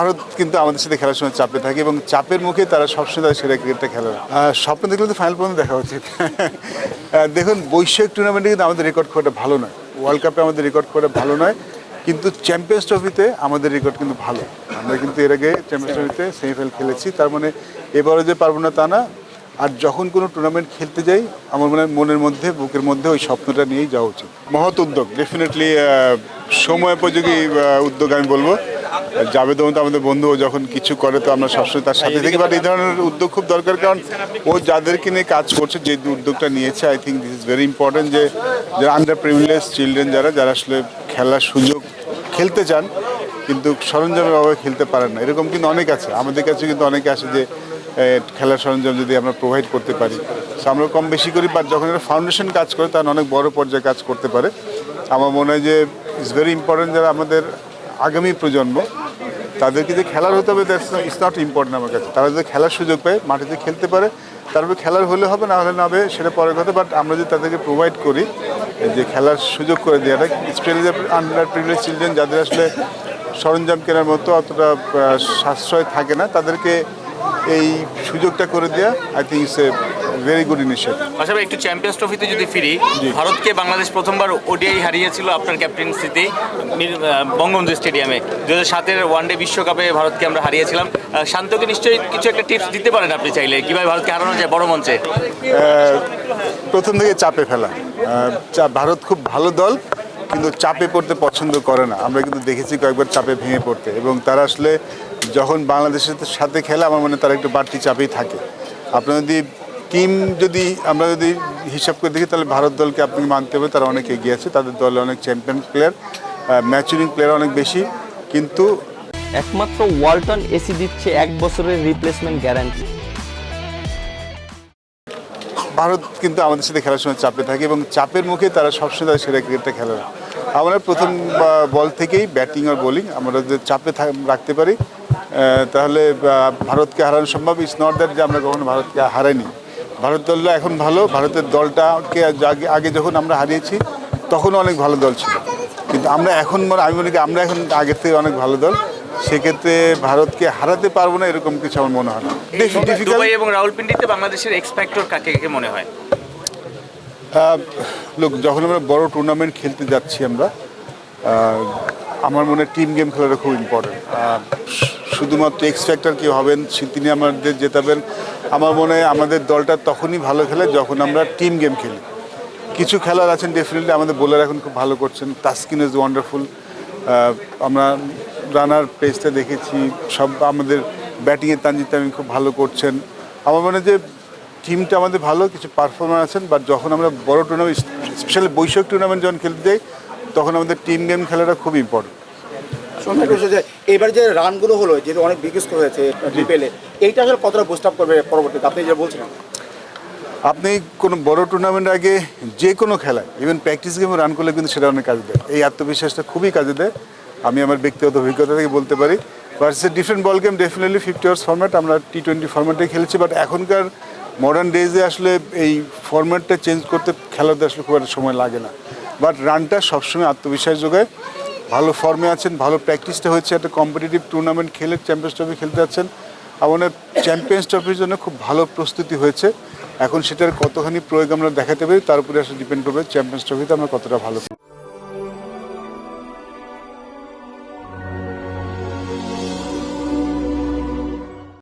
ভারত কিন্তু আমাদের সাথে খেলার সময় চাপে থাকে এবং চাপের মুখে তারা সবসময় তাদের সেরা ক্রিকেটটা খেলে। স্বপ্ন দেখলে তো ফাইনাল পর্যন্ত দেখা উচিত। দেখুন, বৈশ্বিক টুর্নামেন্টে কিন্তু আমাদের রেকর্ড খুব ভালো নয়। ওয়ার্ল্ড কাপে আমাদের রেকর্ড খুব ভালো নয়, কিন্তু চ্যাম্পিয়ন্স ট্রফিতে আমাদের রেকর্ড কিন্তু ভালো। আমরা কিন্তু এর আগে চ্যাম্পিয়ন্স ট্রফিতে সেমিফাইনাল খেলেছি, তার মানে এবারে যে পারব না তা না। আর যখন কোনো টুর্নামেন্ট খেলতে যাই, আমার মনে হয় মনের মধ্যে, বুকের মধ্যে ওই স্বপ্নটা নিয়েই যাওয়া উচিত। মহৎ উদ্যোগ ডেফিনেটলি সময়োপযোগী উদ্যোগ আমি বলব। জাভেদ তো আমাদের বন্ধু, ও যখন কিছু করে তো আমরা সবসময় তার সাথে থাকি। বাট এই ধরনের উদ্যোগ খুব দরকার, কারণ ও যাদেরকে নিয়ে কাজ করছে, যে উদ্যোগটা নিয়েছে I think this is very important যে যারা আন্ডার প্রিভিলেজ চিলড্রেন যারা যারা আসলে খেলার সুযোগ খেলতে চান, কিন্তু সরঞ্জামের অভাবে খেলতে পারেন না। এরকম কিন্তু অনেক আছে। আমাদের কাছে কিন্তু অনেকে আসে যে খেলার সরঞ্জাম যদি আমরা প্রোভাইড করতে পারি। আমরা কম বেশি করি বাট যখন একটা ফাউন্ডেশন কাজ করে, তখন অনেক বড় পর্যায়ে কাজ করতে পারে। আমার মনে হয় যে ইটস ভেরি ইম্পর্টেন্ট যারা আমাদের আগামী প্রজন্ম, তাদেরকে যে খেলার হতে হবে দ্যাটস ইটস নট ইম্পর্টেন্ট আমার কাছে। তারা যদি খেলার সুযোগ পায়, মাটিতে খেলতে পারে তারপরে খেলার হলে হবে, না হলে না হবে, সেটা পরের কথা বাট আমরা যদি তাদেরকে প্রোভাইড করি যে খেলার সুযোগ করে দেওয়াটা স্পেশালি আন্ডার প্রিভিলেজ চিলড্রেন যাদের আসলে সরঞ্জাম কেনার মতো অতটা সাশ্রয় থাকে না, তাদেরকে এই সুযোগটা করে দেওয়া I think it's a very good initiative পাশাপাশি একটু চ্যাম্পিয়ন্স ট্রফিতে যদি ফিরি ভারতকে বাংলাদেশ প্রথমবার ওডিআই হারিয়েছিল আপনার ক্যাপ্টেন্সিতে বঙ্গবন্ধু স্টেডিয়ামে। দু হাজার সাতের ওয়ানডে বিশ্বকাপে ভারতকে আমরা হারিয়েছিলাম। শান্তকে নিশ্চয়ই কিছু একটা টিপস দিতে পারেন আপনি চাইলে কীভাবে ভারতকে হারানো যায় বড় মঞ্চে? প্রথম থেকে চাপে ফেলা। ভারত খুব ভালো দল কিন্তু চাপে পড়তে পছন্দ করে না। আমরা কিন্তু দেখেছি কয়েকবার চাপে ভেঙে পড়তে। এবং তারা আসলে যখন বাংলাদেশের সাথে খেলে আমার মনে তারা একটু বাড়তি চাপেই থাকে। আপনার যদি টিম যদি আমরা যদি হিসাব করে দেখি তাহলে ভারত দলকে আপনাকে মানতে হবে তারা অনেক এগিয়ে আছে তাদের দলে অনেক চ্যাম্পিয়ন প্লেয়ার ম্যাচুরিং প্লেয়ার অনেক বেশি কিন্তু একমাত্র ওয়ালটন এসি দিচ্ছে এক বছরের রিপ্লেসমেন্ট গ্যারান্টি ভারত কিন্তু আমাদের সাথে খেলার সময় চাপে থাকে এবং চাপের মুখে তারা সবসময় তাদের সেরা ক্রিকেটটা খেলে। না আমরা প্রথম বল থেকেই ব্যাটিং আর বোলিং আমরা যদি চাপে রাখতে পারি তাহলে ভারতকে হারানো সম্ভব। ইটস নট দ্যাট যে আমরা কখনো ভারতকে হারাইনি। ভারত দলটা এখন ভালো ভারতের দলটাকে আগে যখন আমরা হারিয়েছি তখন অনেক ভালো দল ছিল। কিন্তু আমরা এখন মনে আমি মনে করি আমরা এখন আগের থেকে অনেক ভালো দল। সেক্ষেত্রে ভারতকে হারাতে পারব না এরকম কিছু আমার মনে হয় না। দুবাই এবং রাউলপিন্ডিতে বাংলাদেশের এক্সপেক্টর কাকে কাকে মনে হয়? লোক যখন আমরা বড় টুর্নামেন্ট খেলতে যাচ্ছি আমরা আমার মনে হয় টিম গেম খেলাটা খুব ইম্পর্টেন্ট শুধুমাত্র এক্স ফ্যাক্টর কেউ হবেন তিনি আমাদের জেতাবেন। আমার মনে হয় আমাদের দলটা তখনই ভালো খেলে যখন আমরা টিম গেম খেলি। কিছু খেলার আছেন ডেফিনেটলি আমাদের বোলার এখন খুব ভালো করছেন। তাস্কিন ইজ ওয়ান্ডারফুল আমরা রানার পেসটা দেখেছি। সব আমাদের ব্যাটিংয়ে তানজিত আমি খুব ভালো করছেন। আমার মনে যে টিমটা আমাদের ভালো, কিছু পারফরমেন্স আছেন বাট যখন আমরা বড় টুর্নামেন্ট স্পেশালি বৈশাখ টুর্নামেন্ট যখন খেলতে যাই তখন আমাদের টিম গেম খেলাটা খুব ইম্পর্টেন্ট পেয়েছি যে এবার যে রানগুলো হলো যেটা অনেক বিগেস্ট হয়েছে বিপিএলে এইটা আসলে কতটা বুস্ট আপ করবে পরবর্তীতে? আপনি যে বলছিলেন। আপনি কোনো বড় টুর্নামেন্ট আগে যে কোনো খেলায় ইভেন প্র্যাকটিস গেমে রান করলে কিন্তু সেটা অনেক কাজে দেয়। এই আত্মবিশ্বাসটা খুবই কাজে দেয়। আমি আমার ব্যক্তিগত অভিজ্ঞতা থেকে বলতে পারি। But different ball game definitely fifty overs format আমরা টি টোয়েন্টি ফর্ম্যাটে খেলেছি বাট এখনকার মডার্ন ডেজে আসলে এই ফর্ম্যাটটা চেঞ্জ করতে খেলাতে আসলে খুব একটা সময় লাগে না। বাট রানটা সবসময় আত্মবিশ্বাস যোগায়। ভালো ফর্মে আছেন, ভালো প্র্যাকটিসটা হয়েছে, একটা কম্পিটিটিভ টুর্নামেন্ট খেলে চ্যাম্পিয়ন্স ট্রফি খেলতে যাচ্ছেন। আমাদের চ্যাম্পিয়ন্স ট্রফির জন্য খুব ভালো প্রস্তুতি হয়েছে। এখন সেটার কতখানি প্রয়োগ আমরা দেখাতে পারি, তার উপরে আসলে ডিপেন্ড করবে চ্যাম্পিয়ন্স ট্রফিতে আমরা কতটা ভালো।